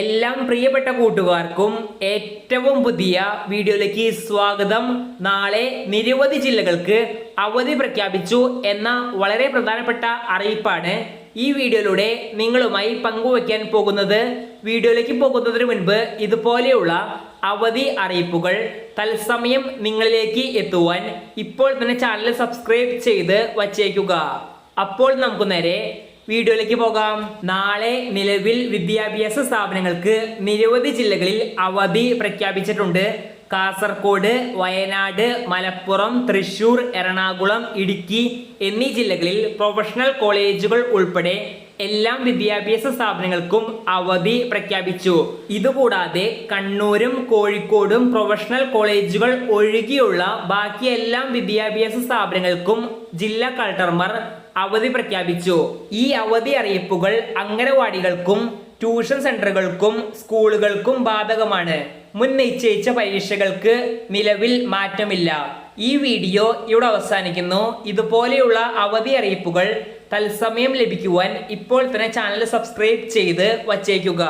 എല്ലാം പ്രിയപ്പെട്ട കൂട്ടുകാർക്കും ഏറ്റവും പുതിയ വീഡിയോയിലേക്ക് സ്വാഗതം. നാളെ നിരവധി ജില്ലകൾക്ക് അവധി പ്രഖ്യാപിച്ചു എന്ന വളരെ പ്രധാനപ്പെട്ട അറിയിപ്പാണ് ഈ വീഡിയോയിലൂടെ നിങ്ങളുമായി പങ്കുവയ്ക്കാൻ പോകുന്നത്. വീഡിയോയിലേക്ക് പോകുന്നതിന് മുൻപ് ഇതുപോലെയുള്ള അവധി അറിയിപ്പുകൾ തത്സമയം നിങ്ങളിലേക്ക് എത്തുവാൻ ഇപ്പോൾ തന്നെ ചാനൽ സബ്സ്ക്രൈബ് ചെയ്ത് വച്ചേക്കുക. അപ്പോൾ നമുക്ക് നേരെ വീഡിയോയിലേക്ക് പോകാം. നാളെ നിലവിൽ വിദ്യാഭ്യാസ സ്ഥാപനങ്ങൾക്ക് നിരവധി ജില്ലകളിൽ അവധി പ്രഖ്യാപിച്ചിട്ടുണ്ട്. കാസർഗോഡ് വയനാട് മലപ്പുറം തൃശൂർ എറണാകുളം ഇടുക്കി എന്നീ ജില്ലകളിൽ പ്രൊഫഷണൽ കോളേജുകൾ ഉൾപ്പെടെ എല്ലാ വിദ്യാഭ്യാസ സ്ഥാപനങ്ങൾക്കും അവധി പ്രഖ്യാപിച്ചു. ഇതുകൂടാതെ കണ്ണൂരും കോഴിക്കോടും പ്രൊഫഷണൽ കോളേജുകൾ ഒഴികെയുള്ള ബാക്കി എല്ലാ വിദ്യാഭ്യാസ സ്ഥാപനങ്ങൾക്കും ജില്ലാ കളക്ടർമാർ അവധി പ്രഖ്യാപിച്ചു. ഈ അവധി അറിയിപ്പുകൾ അംഗനവാടികൾക്കും ട്യൂഷൻ സെന്ററുകൾക്കും സ്കൂളുകൾക്കും ബാധകമാണ്. മുൻ നിശ്ചയിച്ച പരീക്ഷകൾക്ക് നിലവിൽ മാറ്റമില്ല. ഈ വീഡിയോ ഇവിടെ അവസാനിക്കുന്നു. ഇതുപോലെയുള്ള അവധി അറിയിപ്പുകൾ തത്സമയം ലഭിക്കുവാൻ ഇപ്പോൾ തന്നെ ചാനൽ സബ്സ്ക്രൈബ് ചെയ്ത് വച്ചേക്കുക.